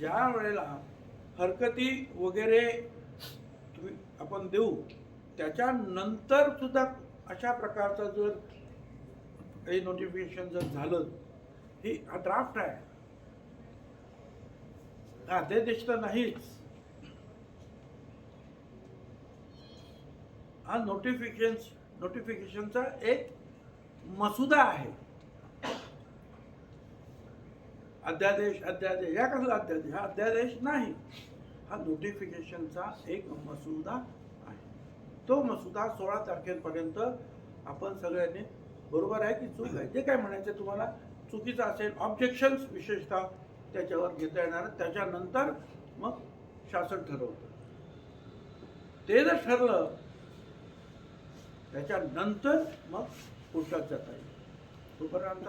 ज्या वेळेला हरकती वगैरे तुम्ही आपण देऊ त्याच्यानंतर सुद्धा अशा प्रकारचं जर काही नोटिफिकेशन जर झालं ही हा ड्राफ्ट आहे. अध्यादेश तर नाहीच. हा नोटिफिकेशन नोटिफिकेशनचा एक मसुदा आहे. अध्यादेश अध्यादेश. या कसला अध्यादेश? हा अध्यादेश नाही. हा नोटिफिकेशनचा एक मसुदा आहे. तो मसुदा सोळा तारखेपर्यंत आपण सगळ्यांनी बरोबर आहे की चूक आहे? जे काय म्हणायचं तुम्हाला चुकीचं असेल ऑब्जेक्शन्स विशेषतः त्याच्यावर घेता येणार. त्याच्यानंतर मग शासन ठरवतं. ते जर ठरलं त्याच्यानंतर मग कोर्टात जाता येईल. तोपर्यंत